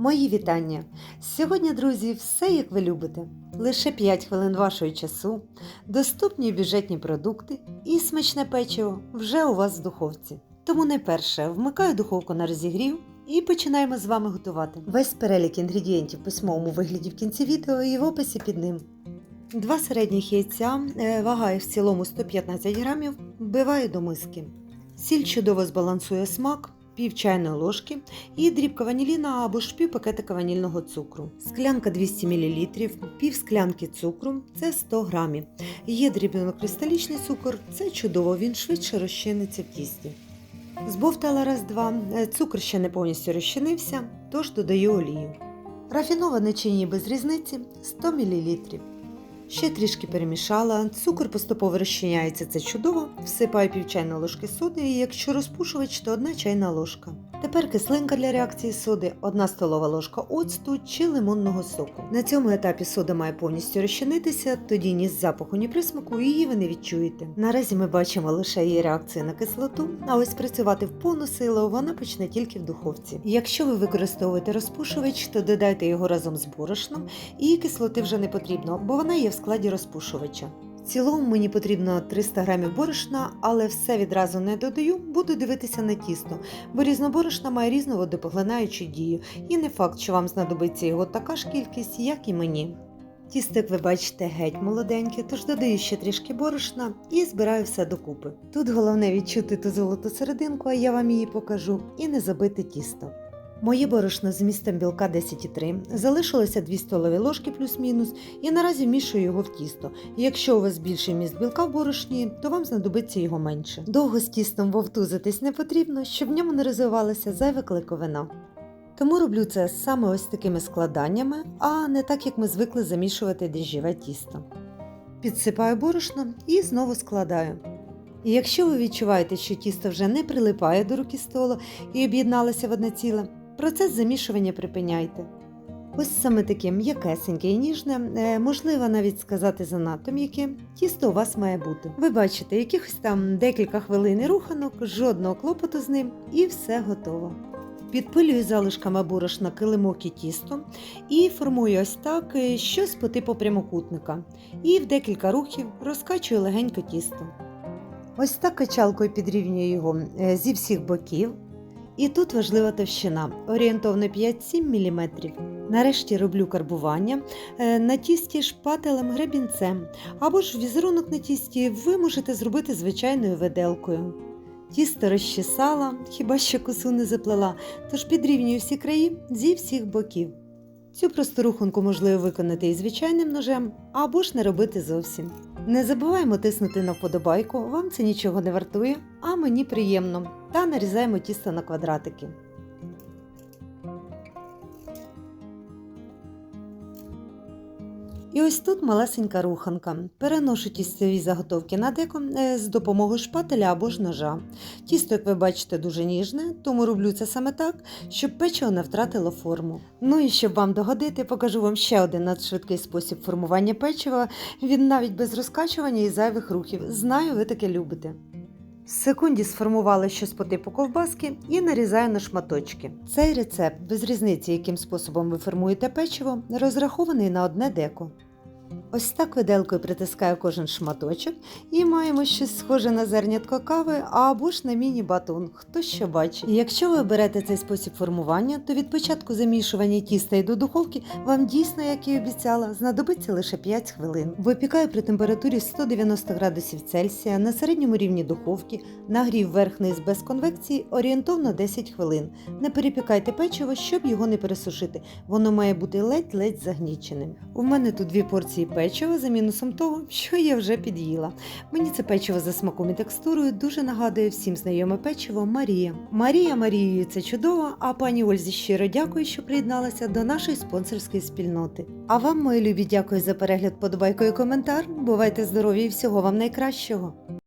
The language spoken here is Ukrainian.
Мої вітання! Сьогодні, друзі, все як ви любите. Лише 5 хвилин вашого часу, доступні бюджетні продукти і смачне печиво вже у вас в духовці. Тому найперше вмикаю духовку на розігрів і починаємо з вами готувати. Весь перелік інгредієнтів в письмовому вигляді в кінці відео і в описі під ним. Два середніх яйця, е, вага їх в цілому 115 грамів, вбиваю до миски. Сіль чудово збалансує смак, пів чайної ложки і дрібка ваніліна або ж пів пакетика ванільного цукру. Склянка 200 мл, пів склянки цукру це 100 грамів. Є дрібнокристалічний цукор, це чудово, він швидше розчиниться в тісті. Збовтала раз-два, е, цукор ще не повністю розчинився, тож додаю олію. Рафіноване чи ні без різниці 100 мл. Ще трішки перемішала, цукор поступово розчиняється, це чудово. Всипаю пів чайної ложки соди, і якщо розпушувач, то одна чайна ложка. Тепер кислинка для реакції соди, 1 столова ложка оцту чи лимонного соку. На цьому етапі сода має повністю розчинитися, тоді ні з запаху, ні присмаку її ви не відчуєте. Наразі ми бачимо лише її реакцію на кислоту, а ось працювати в повну силу вона почне тільки в духовці. Якщо ви використовуєте розпушувач, то додайте його разом з борошном, і кислоти вже не потрібно, бо вона є в складі розпушувача. В цілому мені потрібно 300 грамів борошна, але все відразу не додаю, буду дивитися на тісто, бо різноборошна має різну водопоглинаючу дію, і не факт, що вам знадобиться його така ж кількість, як і мені. Тісто, як ви бачите, геть молоденьке, тож додаю ще трішки борошна і збираю все докупи. Тут головне відчути ту золоту серединку, а я вам її покажу, і не забити тісто. Моє борошно з містом білка 10,3, залишилося 2 столові ложки плюс-мінус, і наразі вмішую його в тісто. Якщо у вас більший міст білка в борошні, то вам знадобиться його менше. Довго з тістом вовтузитись не потрібно, щоб в ньому не розвивалася зайва клейковина. Тому роблю це саме ось такими складаннями, а не так, як ми звикли замішувати дріжджеве тісто. Підсипаю борошно і знову складаю. І якщо ви відчуваєте, що тісто вже не прилипає до руки столу і об'єдналося в одне ціле, процес замішування припиняйте. Ось саме таке м'якесеньке і ніжне, е, можливо навіть сказати занадто м'яке, тісто у вас має бути. Ви бачите, якихось там декілька хвилин руханок, жодного клопоту з ним, і все готово. Підпилюю залишками борошна килимок і тісто і формую ось так е, щось по типу прямокутника. І в декілька рухів розкачую легенько тісто. Ось так качалкою підрівнюю його е, зі всіх боків. І тут важлива товщина орієнтовно 5-7 мм. Нарешті роблю карбування е, на тісті шпателем гребінцем, або ж візерунок на тісті ви можете зробити звичайною виделкою. Тісто розчесала, хіба що косу не заплела, тож підрівнюю всі краї зі всіх боків. Цю просту рухунку можливо виконати і звичайним ножем, або ж не робити зовсім. Не забуваємо тиснути на вподобайку, вам це нічого не вартує, а мені приємно. Та нарізаємо тісто на квадратики. І ось тут малесенька руханка. Переношу тістові заготовки на деко е, з допомогою шпателя або ж ножа. Тісто, як ви бачите, дуже ніжне, тому роблю це саме так, щоб печиво не втратило форму. Ну і щоб вам догодити, покажу вам ще один надшвидкий спосіб формування печива. Він навіть без розкачування і зайвих рухів. Знаю, ви таке любите. В секунді сформували щось по типу ковбаски і нарізаю на шматочки. Цей рецепт, без різниці, яким способом ви формуєте печиво, розрахований на одне деко. Ось так виделкою притискаю кожен шматочок і маємо щось схоже на зернятко кави або ж на міні-батон, хто що бачить. Якщо ви оберете цей спосіб формування, то від початку замішування тіста і до духовки вам дійсно, як і обіцяла, знадобиться лише 5 хвилин. Випікаю при температурі 190 градусів Цельсія на середньому рівні духовки, нагрів верх-низ без конвекції орієнтовно 10 хвилин. Не перепікайте печиво, щоб його не пересушити. Воно має бути ледь-ледь загніченим. У мене тут дві порції печива за мінусом того, що я вже під'їла. Мені це печиво за смаком і текстурою дуже нагадує всім знайоме печиво Марія. Марія Марією це чудово, а пані Ользі щиро дякую, що приєдналася до нашої спонсорської спільноти. А вам, мої любі, дякую за перегляд, подобайку і коментар. Бувайте здорові і всього вам найкращого!